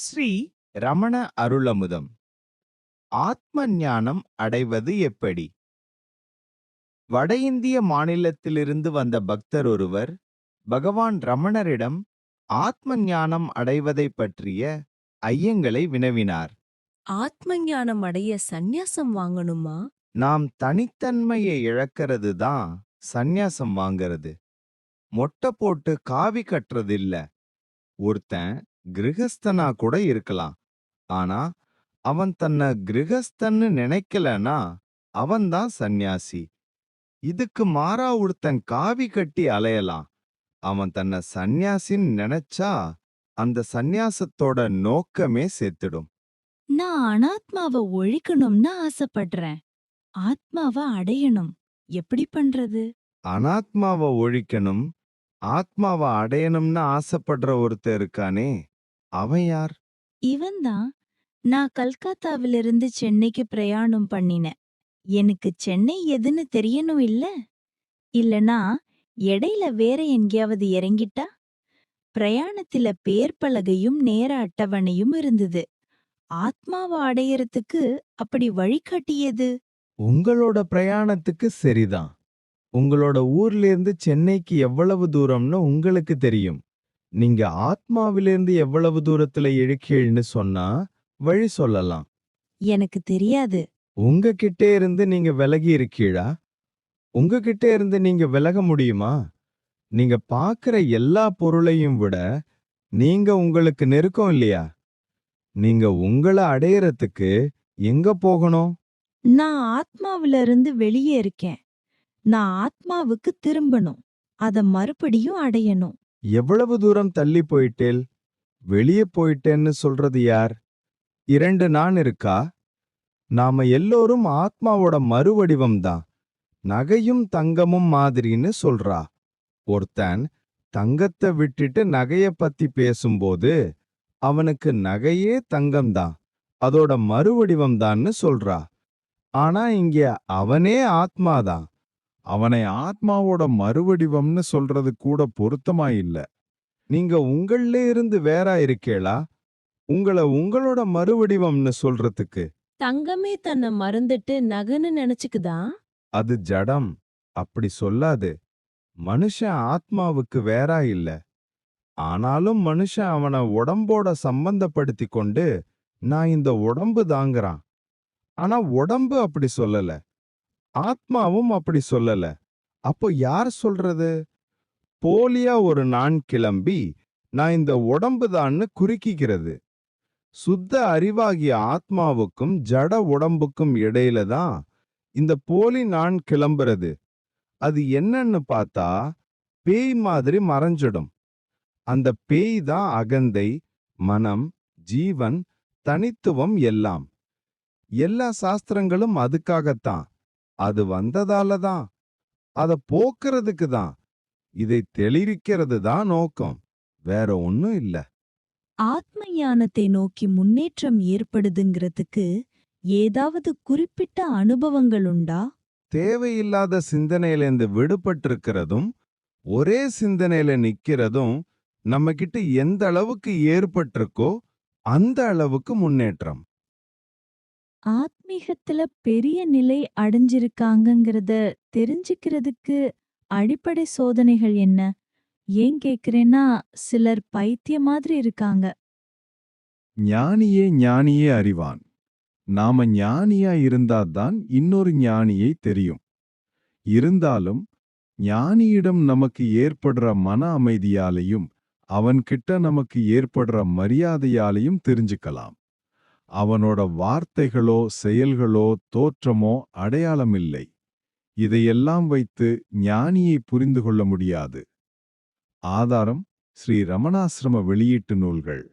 ஸ்ரீ ரமண அருளமுதம். ஆத்ம ஞானம் அடைவது எப்படி? வட இந்திய மாநிலத்திலிருந்து வந்த பக்தர் ஒருவர் பகவான் ரமணரிடம் ஆத்ம ஞானம் அடைவதைப் பற்றிய ஐயங்களை வினவினார். ஆத்ம ஞானம் அடைய சந்நியாசம் வாங்கணுமா? நாம் தனித்தன்மையை இழக்கிறது தான் சந்நியாசம் வாங்கறது. மொட்டை போட்டு காவி கட்டுறது இல்ல ஒருத்தன் கிரகஸ்தனா கூட இருக்கலாம். ஆனா அவன் தன்னை கிரகஸ்தன்னு நினைக்கலனா அவன்தான் சந்நியாசி. இதுக்கு மாறா ஒருத்தன் காவி கட்டி அலையலாம். அவன் தன்னை சந்நியாசின்னு நினைச்சா அந்த சந்நியாசத்தோட நோக்கமே செத்துடும். நான் அனாத்மாவை ஒழிக்கணும்னு ஆசைப்படுறேன். ஆத்மாவை அடையணும். எப்படி பண்றது? அனாத்மாவை ஒழிக்கணும் ஆத்மாவை அடையணும்னு ஆசைப்படுற ஒருத்தன் இருக்கானே. அவன் யார்? இவன்தான் நான் கல்கத்தாவிலிருந்து சென்னைக்கு பிரயாணம் பண்ணினேன். எனக்கு சென்னை எதுன்னு தெரியணும் இல்ல? இல்லனா இடையில வேற எங்கேயாவது இறங்கிட்டா? பிரயாணத்துல பேர் பலகையும் நேர அட்டவணையும் இருந்தது. ஆத்மாவை அடையறதுக்கு அப்படி வழிகாட்டியது உங்களோட பிரயாணத்துக்கு சரிதான். உங்களோட ஊர்ல இருந்து சென்னைக்கு எவ்வளவு தூரம்னு உங்களுக்கு தெரியும். நீங்க ஆத்மாவிலிருந்து எவ்வளவு தூரத்துல இழுக்கீழ்னு சொன்னா வழி சொல்லலாம். எனக்கு தெரியாது. உங்ககிட்ட இருந்து நீங்க விலகி இருக்கீழா உங்ககிட்ட இருந்து நீங்க விலக முடியுமா? நீங்க பாக்குற எல்லா பொருளையும் விட நீங்க உங்களுக்கு நெருக்கம் இல்லையா? நீங்க உங்களை அடையறதுக்கு எங்க போகணும்? நான் ஆத்மாவில இருந்து வெளியே இருக்கேன். நான் ஆத்மாவுக்கு திரும்பணும். அத மறுபடியும் அடையணும். எவ்வளவு தூரம் தள்ளி போயிட்டேல்? வெளியே போயிட்டேன்னு சொல்றது யார்? இரண்டு நான் இருக்கா? நாம எல்லோரும் ஆத்மாவோட மறுவடிவம் தான் நகையும் தங்கமும் மாதிரின்னு சொல்றா. ஒருத்தன் தங்கத்தை விட்டுட்டு நகைய பத்தி பேசும்போது அவனுக்கு நகையே தங்கம்தான் அதோட மறுவடிவம் தான்னு சொல்றா. ஆனா இங்க அவனே ஆத்மாதான் அவனை ஆத்மாவோட மறுவடிவம்னு சொல்றது கூட பொருத்தமா இல்ல. நீங்க உங்கள்ல இருந்து வேறா இருக்கேளா? உங்கள உங்களோட மறுவடிவம்னு சொல்றதுக்கு. தங்கமே தன்னை மறந்துட்டு நகன்னு நினைச்சுக்குதா? அது ஜடம். அப்படி சொல்லாது. மனுஷன் ஆத்மாவுக்கு வேறா இல்ல. ஆனாலும் மனுஷன் அவனை உடம்போட சம்பந்தப்படுத்தி கொண்டு நான் இந்த உடம்பு தாங்கிறான். ஆனா உடம்பு அப்படி சொல்லல. ஆத்மாவும் அப்படி சொல்லல. அப்போ யார் சொல்றது? போலியா ஒரு நான் கிளம்பி நான் இந்த உடம்பு தான்னு குறுக்கிக்கிறது. சுத்த அறிவாகிய ஆத்மாவுக்கும் ஜட உடம்புக்கும் இடையில தான் இந்த போலி நான் கிளம்புறது. அது என்னன்னு பார்த்தா பேய் மாதிரி மறைஞ்சிடும். அந்த பேய் தான் அகந்தை மனம் ஜீவன் தனித்துவம் எல்லாம். எல்லா சாஸ்திரங்களும் அதுக்காகத்தான். அது வந்ததால தான். அத போக்குறதுக்கு தான். இதை தெளிவிக்கிறது தான் நோக்கம். வேற ஒண்ணும் இல்ல. ஆத்ம ஞானத்தை நோக்கி முன்னேற்றம் ஏற்படுதுங்கிறதுக்கு ஏதாவது குறிப்பிட்ட அனுபவங்கள் உண்டா? தேவையில்லாத சிந்தனையிலேருந்து விடுபட்டிருக்கிறதும் ஒரே சிந்தனையில நிக்கிறதும் நம்ம கிட்ட எந்த அளவுக்கு ஏற்பட்டிருக்கோ அந்த அளவுக்கு முன்னேற்றம். ஆத்மீகத்துல பெரிய நிலை அடைஞ்சிருக்காங்கங்கிறத தெரிஞ்சுக்கிறதுக்கு அடிப்படை சோதனைகள் என்ன? ஏன் கேக்குறேன்னா சிலர் பைத்திய மாதிரி இருக்காங்க. ஞானியே ஞானியே அறிவான். நாம ஞானியா இருந்தாதான் இன்னொரு ஞானியை தெரியும். இருந்தாலும் ஞானியிடம் நமக்கு ஏற்படுற மன அமைதியாலையும் அவன்கிட்ட நமக்கு ஏற்படுற மரியாதையாலையும் தெரிஞ்சுக்கலாம். அவனோட வார்த்தைகளோ செயல்களோ தோற்றமோ அடையாளமில்லை. இதையெல்லாம் வைத்து ஞானியை புரிந்து கொள்ள முடியாது. ஆதாரம் ஸ்ரீ ரமணாசிரம வெளியீட்டு நூல்கள்.